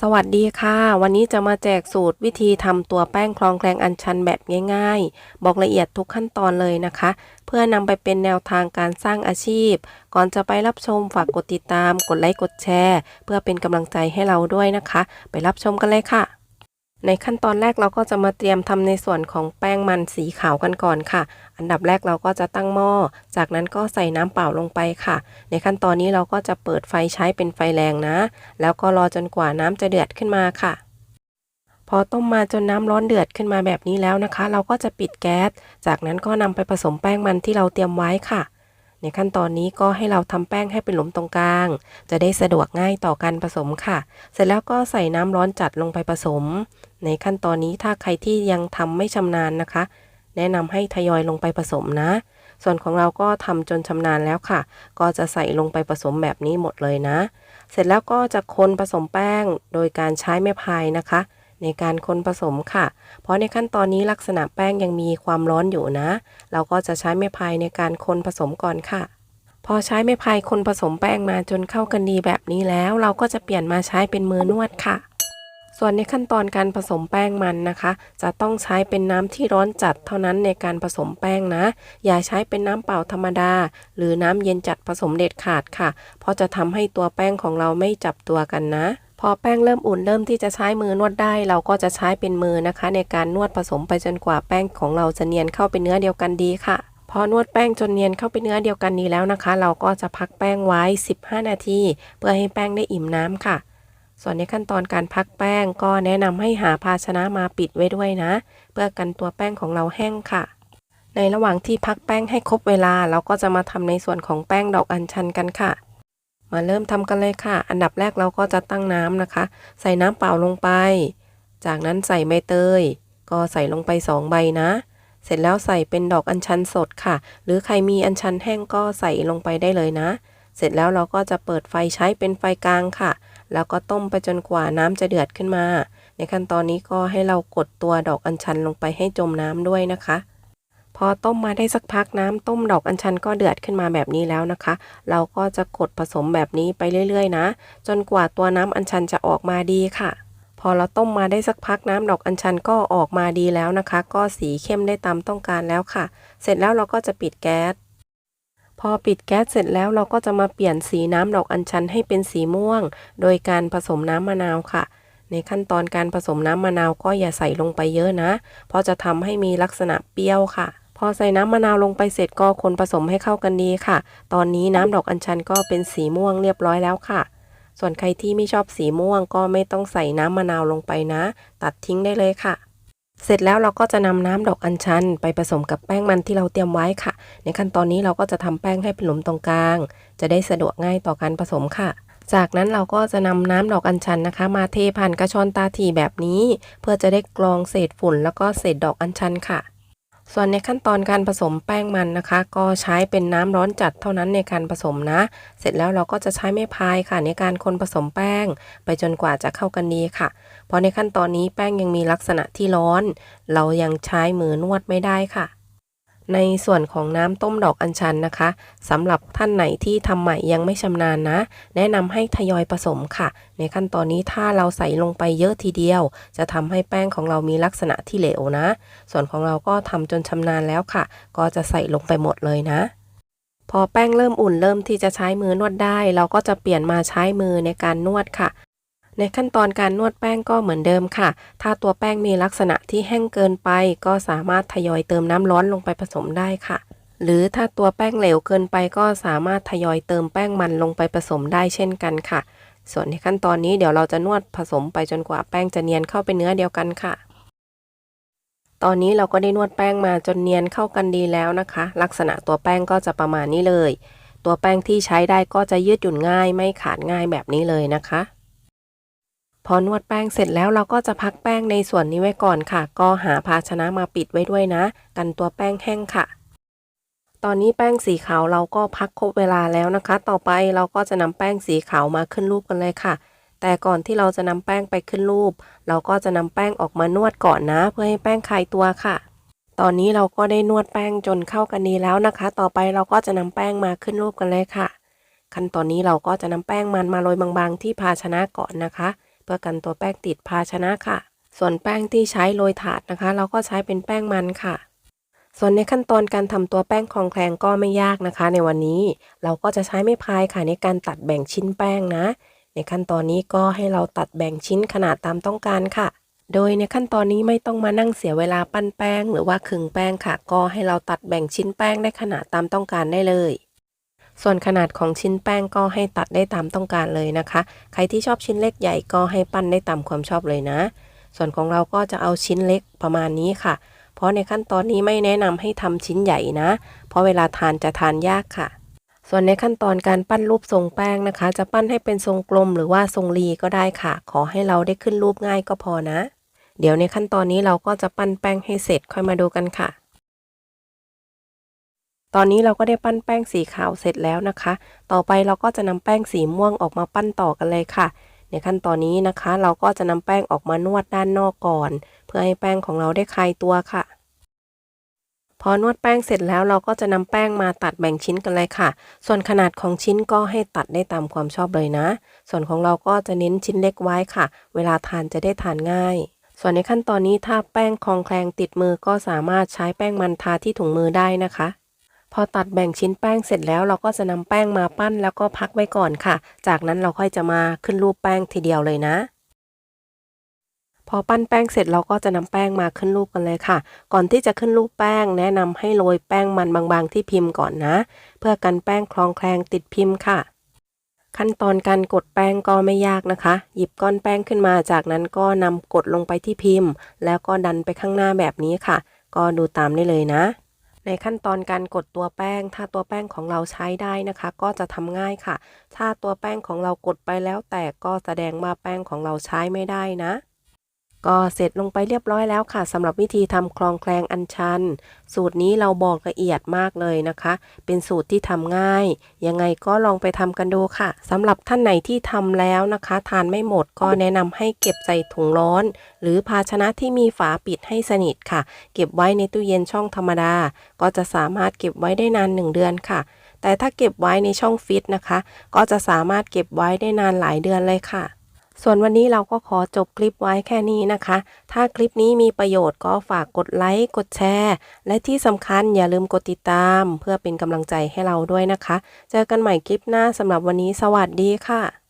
สวัสดีค่ะ วันนี้จะมาแจกสูตรวิธีทำตัวแป้งคลองแคลงอันชันแบบง่าย ๆ บอกละเอียดทุกขั้นตอนเลยนะคะ เพื่อนำไปเป็นแนวทางการสร้างอาชีพ ก่อนจะไปรับชมฝากกดติดตาม กดไลค์กดแชร์ เพื่อเป็นกำลังใจให้เราด้วยนะคะ ไปรับชมกันเลยค่ะ ในขั้นตอนแรกเราก็จะมาเตรียมทำในส่วนของแป้งมันสีขาวกันก่อนค่ะ อันดับแรกเราก็จะตั้งหม้อ จากนั้นก็ใส่น้ำเปล่าลงไปค่ะ ในขั้นตอนนี้เราก็จะเปิดไฟใช้เป็นไฟแรงนะ แล้วก็รอจนกว่าน้ำจะเดือดขึ้นมาค่ะ พอต้มมาจนน้ำร้อนเดือดขึ้นมาแบบนี้แล้วนะคะ เราก็จะปิดแก๊ส จากนั้นก็นำไปผสมแป้งมันที่เราเตรียมไว้ค่ะ ในขั้นตอนนี้ก็ให้เราทำแป้งให้เป็นหลุมตรงกลาง จะได้สะดวกง่ายต่อการผสมค่ะ เสร็จแล้วก็ใส่น้ำร้อนจัดลงไปผสม ในขั้นตอนนี้ถ้าใครที่ยังทำไม่ชำนาญนะคะ แนะนำให้ทยอยลงไปผสมนะ ส่วนของเราก็ทำจนชำนาญแล้วค่ะ ก็จะใส่ลงไปผสมแบบนี้หมดเลยนะ เสร็จแล้วก็จะคนผสมแป้งโดยการใช้ไม้พายนะคะ ในการคนผสมค่ะ เพราะในขั้นตอนนี้ลักษณะแป้งยังมีความร้อนอยู่นะ เราก็จะใช้ไม้พายในการคนผสมก่อนค่ะ พอใช้ไม้พายคนผสมแป้งมาจนเข้ากันดีแบบนี้แล้ว เราก็จะเปลี่ยนมาใช้เป็นมือนวดค่ะส่วนในขั้นตอนการผสมแป้งมันนะคะ จะต้องใช้เป็นน้ำที่ร้อนจัดเท่านั้นในการผสมแป้งนะ อย่าใช้เป็นน้ำเปล่าธรรมดา หรือน้ำเย็นจัดผสมเด็ดขาดค่ะ เพราะจะทำให้ตัวแป้งของเราไม่จับตัวกันนะ พอแป้งเริ่มอุ่นเริ่มที่จะใช้มือนวดได้ เราก็จะใช้เป็นมือนะคะ ในการนวดผสมไปจนกว่าแป้งของเราจะเนียนเข้าเป็นเนื้อเดียวกันดีค่ะ พอนวดแป้งจนเนียนเข้าเป็นเนื้อเดียวกันนี้แล้วนะคะ เราก็จะพักแป้งไว้ 15 นาที เพื่อให้แป้งได้อิ่มน้ำค่ะ ส่วนในขั้นตอนการพักแป้งก็แนะนำให้หาภาชนะมาปิดไว้ด้วยนะ เพื่อกันตัวแป้งของเราแห้งค่ะ ในระหว่างที่พักแป้งให้ครบเวลา เราก็จะมาทำในส่วนของแป้งดอกอัญชันกันค่ะ มาเริ่มทำกันเลยค่ะ อันดับแรกเราก็จะตั้งน้ำนะคะ ใส่น้ำเปล่าลงไป จากนั้นใส่ใบเตย ก็ใส่ลงไป2ใบนะ เสร็จแล้วใส่เป็นดอกอัญชันสดค่ะ หรือใครมีอัญชันแห้งก็ใส่ลงไปได้เลยนะ เสร็จแล้วเราก็จะเปิดไฟใช้เป็นไฟกลางค่ะ แล้วก็ต้มไปจนกว่าน้ำจะเดือดขึ้นมา ในขั้นตอนนี้ก็ให้เรากดตัวดอกอัญชันลงไปให้จมน้ำด้วยนะคะ พอต้มมาได้สักพักน้ำต้มดอกอัญชันก็เดือดขึ้นมาแบบนี้แล้วนะคะ เราก็จะกดผสมแบบนี้ไปเรื่อยๆ นะ จนกว่าตัวน้ำอัญชันจะออกมาดีค่ะ พอเราต้มมาได้สักพักน้ำดอกอัญชันก็ออกมาดีแล้วนะคะ ก็สีเข้มได้ตามต้องการแล้วค่ะ เสร็จแล้วเราก็จะปิดแก๊สพอปิดแก๊สเสร็จแล้วเราก็จะมาเปลี่ยนสีน้ำดอกอัญชันให้เป็นสีม่วง โดยการผสมน้ำมะนาวค่ะ ในขั้นตอนการผสมน้ำมะนาวก็อย่าใส่ลงไปเยอะนะ เพราะจะทำให้มีลักษณะเปรี้ยวค่ะ พอใส่น้ำมะนาวลงไปเสร็จก็คนผสมให้เข้ากันดีค่ะ ตอนนี้น้ำดอกอัญชันก็เป็นสีม่วงเรียบร้อยแล้วค่ะ ส่วนใครที่ไม่ชอบสีม่วงก็ไม่ต้องใส่น้ำมะนาวลงไปนะ ตัดทิ้งได้เลยค่ะเสร็จแล้วเราก็จะนำน้ำดอกอัญชัน ไปผสมกับแป้งมันที่เราเตรียมไว้ค่ะ ในขั้นตอนนี้เราก็จะทำแป้งให้เป็นหลุมตรงกลาง จะได้สะดวกง่ายต่อการผสมค่ะ จากนั้นเราก็จะนำน้ำดอกอัญชันนะคะ มาเทผ่านกระชอนตาถี่แบบนี้ เพื่อจะได้กรองเศษฝุ่นแล้วก็เศษดอกอัญชันค่ะ ส่วนในขั้นตอนการผสมแป้งมันนะคะ ก็ใช้เป็นน้ำร้อนจัดเท่านั้นในการผสมนะ เสร็จแล้วเราก็จะใช้ไม้พายค่ะ ในการคนผสมแป้ง ไปจนกว่าจะเข้ากันดีค่ะ เพราะในขั้นตอนนี้แป้งยังมีลักษณะที่ร้อน เรายังใช้มือนวดไม่ได้ค่ะ ในส่วนของน้ำต้มดอกอัญชันนะคะสำหรับท่านไหนที่ทำใหม่ยังไม่ชำนาญนะ แนะนำให้ทยอยผสมค่ะ ในขั้นตอนนี้ถ้าเราใส่ลงไปเยอะทีเดียว จะทำให้แป้งของเรามีลักษณะที่เหลวนะ ส่วนของเราก็ทำจนชำนาญแล้วค่ะ ก็จะใส่ลงไปหมดเลยนะพอแป้งเริ่มอุ่นเริ่มที่จะใช้มือนวดได้ เราก็จะเปลี่ยนมาใช้มือในการนวดค่ะ ในขั้นตอนการนวดแป้งก็เหมือนเดิมค่ะ ถ้าตัวแป้งมีลักษณะที่แห้งเกินไป ก็สามารถทยอยเติมน้ำร้อนลงไปผสมได้ค่ะ หรือถ้าตัวแป้งเหลวเกินไป ก็สามารถทยอยเติมแป้งมันลงไปผสมได้เช่นกันค่ะ ส่วนในขั้นตอนนี้เดี๋ยวเราจะนวดผสมไปจนกว่าแป้งจะเนียนเข้าเป็นเนื้อเดียวกันค่ะ ตอนนี้เราก็ได้นวดแป้งมาจนเนียนเข้ากันดีแล้วนะคะ ลักษณะตัวแป้งก็จะประมาณนี้เลย ตัวแป้งที่ใช้ได้ก็จะยืดหยุ่นง่าย ไม่ขาดง่ายแบบนี้เลยนะคะ พอนวดแป้งเสร็จแล้วเราก็จะพักแป้งในส่วนนี้ไว้ก่อนค่ะ ก็หาภาชนะมาปิดไว้ด้วยนะ กันตัวแป้งแห้งค่ะ ตอนนี้แป้งสีขาวเราก็พักครบเวลาแล้วนะคะ ต่อไปเราก็จะนำแป้งสีขาวมาขึ้นรูปกันเลยค่ะ แต่ก่อนที่เราจะนำแป้งไปขึ้นรูป เราก็จะนำแป้งออกมานวดก่อนนะ เพื่อให้แป้งคลายตัวค่ะ ตอนนี้เราก็ได้นวดแป้งจนเข้ากันดีแล้วนะคะ ต่อไปเราก็จะนำแป้งมาขึ้นรูปกันเลยค่ะ ขั้นตอนนี้เราก็จะนำแป้งมันมาโรยบางๆ ที่ภาชนะก่อนนะคะ พื่อกันตัวแป้งติดภาชนะค่ะ ส่วนแป้งที่ใช้โรยถาดนะคะ เราก็ใช้เป็นแป้งมันค่ะ ส่วนในขั้นตอนการทำตัวแป้งคลองแคลงก็ไม่ยากนะคะ ในวันนี้เราก็จะใช้ไม้พายค่ะในการตัดแบ่งชิ้นแป้งนะ ในขั้นตอนนี้ก็ให้เราตัดแบ่งชิ้นขนาดตามต้องการค่ะโดยในขั้นตอนนี้ไม่ต้องมานั่งเสียเวลาปั้นแป้ง หรือว่าขึงแป้งค่ะ ก็ให้เราตัดแบ่งชิ้นแป้งได้ขนาดตามต้องการได้เลย ส่วนขนาดของชิ้นแป้งก็ให้ตัดได้ตามต้องการเลยนะคะ ใครที่ชอบชิ้นเล็กใหญ่ก็ให้ปั้นได้ตามความชอบเลยนะ ส่วนของเราก็จะเอาชิ้นเล็กประมาณนี้ค่ะ เพราะในขั้นตอนนี้ไม่แนะนำให้ทำชิ้นใหญ่นะ เพราะเวลาทานจะทานยากค่ะ ส่วนในขั้นตอนการปั้นรูปทรงแป้งนะคะ จะปั้นให้เป็นทรงกลมหรือว่าทรงรีก็ได้ค่ะ ขอให้เราได้ขึ้นรูปง่ายก็พอนะ เดี๋ยวในขั้นตอนนี้เราก็จะปั้นแป้งให้เสร็จค่อยมาดูกันค่ะ ตอนนี้เราก็ได้ปั้นแป้งสีขาวเสร็จแล้วนะคะ ต่อไปเราก็จะนำแป้งสีม่วงออกมาปั้นต่อกันเลยค่ะ ในขั้นตอนนี้นะคะ เราก็จะนำแป้งออกมานวดด้านนอกก่อน เพื่อให้แป้งของเราได้คลายตัวค่ะ พอนวดแป้งเสร็จแล้วเราก็จะนำแป้งมาตัดแบ่งชิ้นกันเลยค่ะ ส่วนขนาดของชิ้นก็ให้ตัดได้ตามความชอบเลยนะ ส่วนของเราก็จะเน้นชิ้นเล็กไว้ค่ะ เวลาทานจะได้ทานง่ายส่วนในขั้นตอนนี้ถ้าแป้งคลองแคลงติดมือก็สามารถใช้แป้งมันทาที่ถุงมือได้นะคะ พอตัดแบ่งชิ้นแป้งเสร็จแล้วเราก็จะนำแป้งมาปั้นแล้วก็พักไว้ก่อนค่ะ จากนั้นเราค่อยจะมาขึ้นรูปแป้งทีเดียวเลยนะ พอปั้นแป้งเสร็จเราก็จะนำแป้งมาขึ้นรูปกันเลยค่ะ ก่อนที่จะขึ้นรูปแป้ง แนะนำให้โรยแป้งมันบางๆที่พิมพ์ก่อนนะ เพื่อกันแป้งคลองแคลงติดพิมพ์ค่ะ ขั้นตอนการกดแป้งก็ไม่ยากนะคะ หยิบก้อนแป้งขึ้นมาจากนั้นก็นำกดลงไปที่พิมพ์ แล้วก็ดันไปข้างหน้าแบบนี้ค่ะ ก็ดูตามได้เลยนะ ในขั้นตอนการกดตัวแป้ง ถ้าตัวแป้งของเราใช้ได้นะคะ ก็จะทำง่ายค่ะ ถ้าตัวแป้งของเรากดไปแล้วแตกก็แสดงว่าแป้งของเราใช้ไม่ได้นะ ก็เสร็จลงไปเรียบร้อยแล้วค่ะสำหรับวิธีทำคลองแคลงอัญชัน สูตรนี้เราบอกละเอียดมากเลยนะคะ เป็นสูตรที่ทำง่าย ยังไงก็ลองไปทำกันดูค่ะสำหรับท่านไหนที่ทำแล้วนะคะ ทานไม่หมดก็แนะนำให้เก็บใส่ถุงร้อน หรือภาชนะที่มีฝาปิดให้สนิทค่ะ เก็บไว้ในตู้เย็นช่องธรรมดา ก็จะสามารถเก็บไว้ได้นาน1เดือนค่ะ แต่ถ้าเก็บไว้ในช่องฟิตนะคะ ก็จะสามารถเก็บไว้ได้นานหลายเดือนเลยค่ะ ส่วนวันนี้เราก็ขอจบคลิปไว้แค่นี้นะคะ ถ้าคลิปนี้มีประโยชน์ก็ฝากกดไลค์ กดแชร์ และที่สำคัญอย่าลืมกดติดตาม เพื่อเป็นกำลังใจให้เราด้วยนะคะ เจอกันใหม่คลิปหน้าสำหรับวันนี้สวัสดีค่ะ